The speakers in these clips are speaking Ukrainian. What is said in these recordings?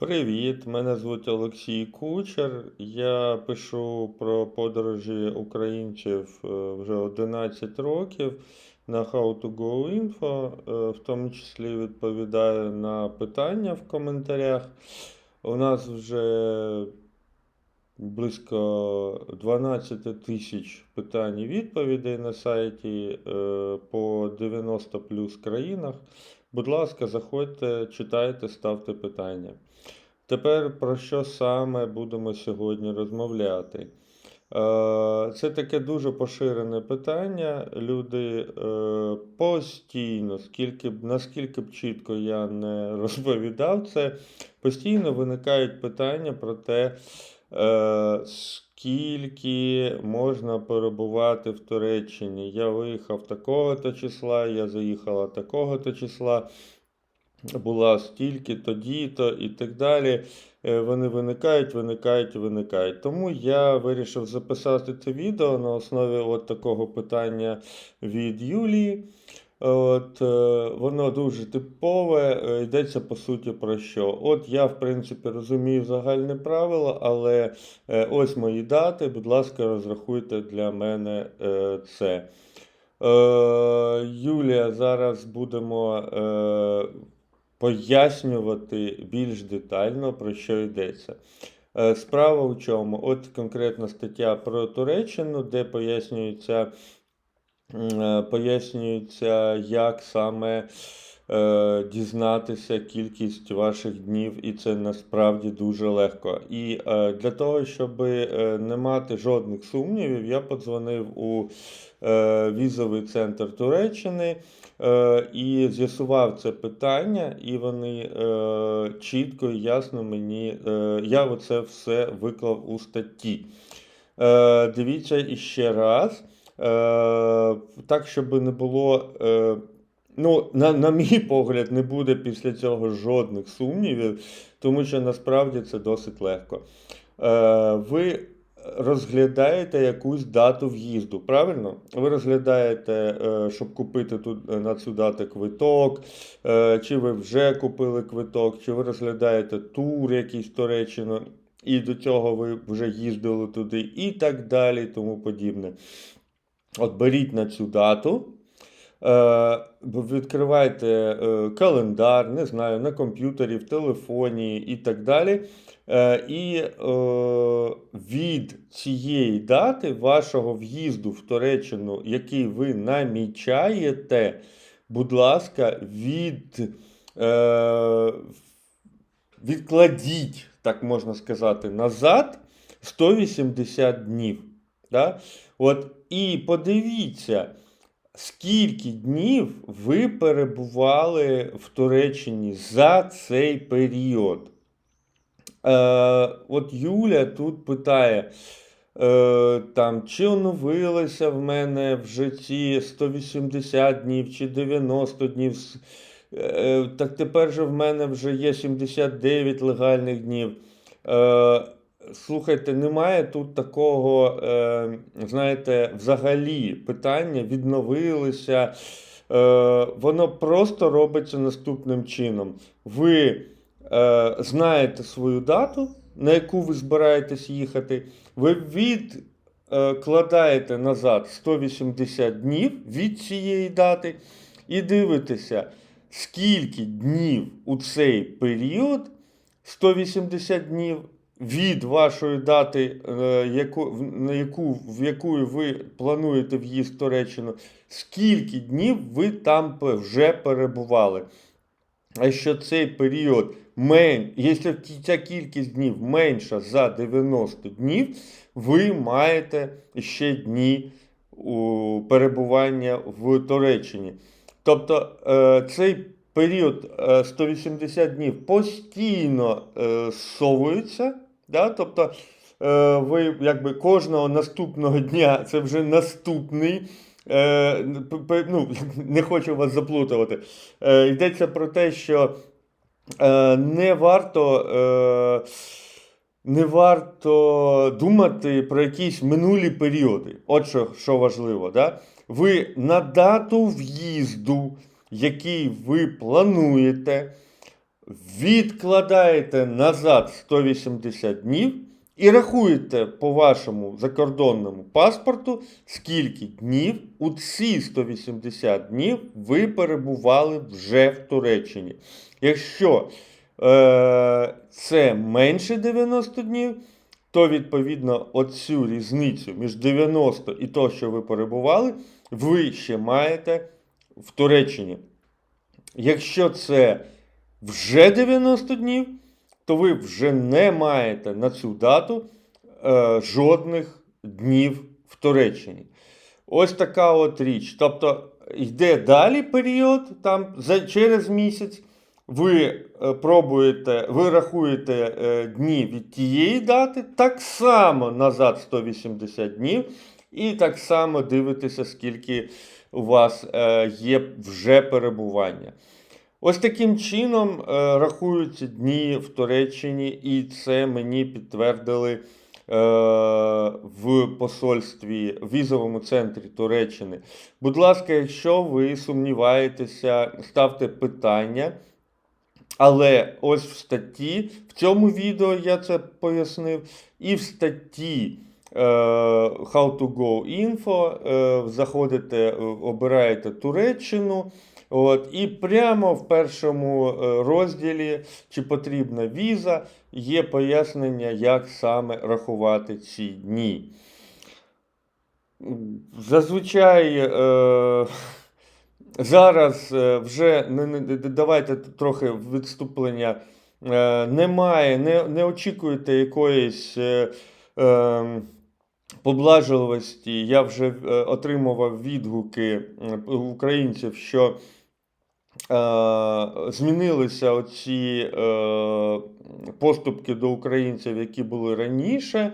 Привіт, мене звуть Олексій Кучер. Я пишу про подорожі українців е, вже 11 років на How to Go Info, е, в тому числі відповідаю на питання в коментарях. У нас вже близько 12 тисяч питань і відповідей на сайті е, по 90 плюс країнах. Будь ласка, заходьте, читайте, ставте питання. Тепер про що саме будемо сьогодні розмовляти? Е, Це таке дуже поширене питання. Люди е, постійно, скільки наскільки б чітко я не розповідав це, постійно виникають питання про те, е, скільки можна перебувати в Туреччині. Я виїхав такого-то числа, я заїхала такого-то числа була стільки, тоді-то і так далі. Е, Вони виникають, виникають, виникають. Тому я вирішив записати це відео на основі от такого питання від Юлії. От, е, воно дуже типове, е, йдеться по суті про що. От я, в принципі, розумію загальне правило, але е, ось мої дати, будь ласка, розрахуйте для мене це. Юлія, зараз будемо пояснювати більш детально, про що йдеться. Справа в чому? От конкретна стаття про Туреччину, де пояснюється, пояснюється, як саме е, дізнатися кількість ваших днів, і це насправді дуже легко. І е, для того, щоб е, не мати жодних сумнівів, я подзвонив у е, візовий центр Туреччини е, і з'ясував це питання, і вони е, чітко і ясно мені, е, я оце все виклав у статті. Е, дивіться іще раз. Е, так, щоб не було. Е, Ну, на, на мій погляд, не буде після цього жодних сумнівів, тому що насправді це досить легко. Е, ви розглядаєте якусь дату в'їзду, правильно? Ви розглядаєте, е, щоб купити тут е, на цю дату квиток, е, чи ви вже купили квиток, чи ви розглядаєте тур якийсь Туреччину, і до цього ви вже їздили туди, і так далі, і тому подібне. От беріть на цю дату. Е, Відкривайте е, календар, не знаю, на комп'ютері, в телефоні і так далі. Е, І від цієї дати вашого в'їзду в Туреччину, який ви намічаєте, будь ласка, від, відкладіть, так можна сказати, назад 180 днів. Да? От, і подивіться. Скільки днів ви перебували в Туреччині за цей період? Е, от Юля тут питає, е, там, чи оновилося в мене в житті 180 днів чи 90 днів. Е, так тепер же в мене вже є 79 легальних днів. Е, Слухайте, немає тут такого, е, знаєте, взагалі питання відновилися. Е, воно просто робиться наступним чином. Ви е, знаєте свою дату, на яку ви збираєтесь їхати, ви відкладаєте назад 180 днів від цієї дати і дивитеся, скільки днів у цей період 180 днів від вашої дати, е, на яку, в яку ви плануєте в'їзд в Туреччину, скільки днів ви там вже перебували. А якщо цей період мен... якщо ця кількість днів менша за 90 днів, ви маєте ще дні перебування в Туреччині. Тобто е, цей період е, 180 днів постійно е, зсовується. Да? Тобто е, ви якби кожного наступного дня це вже наступний. Е, ну, не хочу вас заплутувати. Е, йдеться про те, що е, не варто. Е, не варто думати про якісь минулі періоди. От що, що важливо. Да? Ви на дату в'їзду, який ви плануєте, відкладаєте назад 180 днів і рахуєте по вашому закордонному паспорту, скільки днів у ці 180 днів ви перебували вже в Туреччині. Якщо е, це менше 90 днів, то відповідно оцю різницю між 90 і то, що ви перебували, ви ще маєте в Туреччині. Якщо це вже 90 днів, то ви вже не маєте на цю дату е, жодних днів в Туреччині. Ось така от річ. Тобто йде далі період, там за, через місяць. Ви е, пробуєте, ви рахуєте е, дні від тієї дати, так само назад 180 днів, і так само дивитеся, скільки у вас е, є вже перебування. Ось таким чином е, рахуються дні в Туреччині, і це мені підтвердили е, в посольстві в візовому центрі Туреччини. Будь ласка, якщо ви сумніваєтеся, ставте питання. Але ось в статті, в цьому відео я це пояснив, і в статті е, How to Go Info заходите, обираєте Туреччину. От, і прямо в першому е, розділі, чи потрібна віза, є пояснення, як саме рахувати ці дні. Зазвичай е, зараз е, вже давайте трохи відступлення. Е, немає, не, не очікуйте якоїсь е, е, поблажливості. Я вже е, отримував відгуки українців, що змінилися оці е, поступки до українців, які були раніше,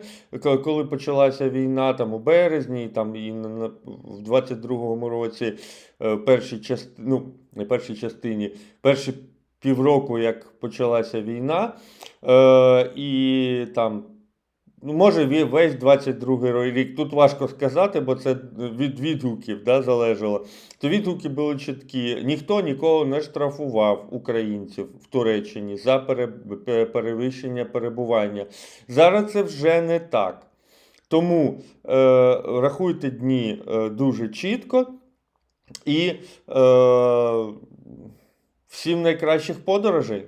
коли почалася війна, там у березні, там і в 22-му році, е, першій частині, ну, не першій частині, перші півроку, як почалася війна, е, і там. Ну, може, весь 22 рік. Тут важко сказати, бо це від відгуків да, залежало. То відгуки були чіткі. Ніхто нікого не штрафував українців в Туреччині за перевищення перебування. Зараз це вже не так. Тому е, рахуйте дні е, дуже чітко і е, всім найкращих подорожей.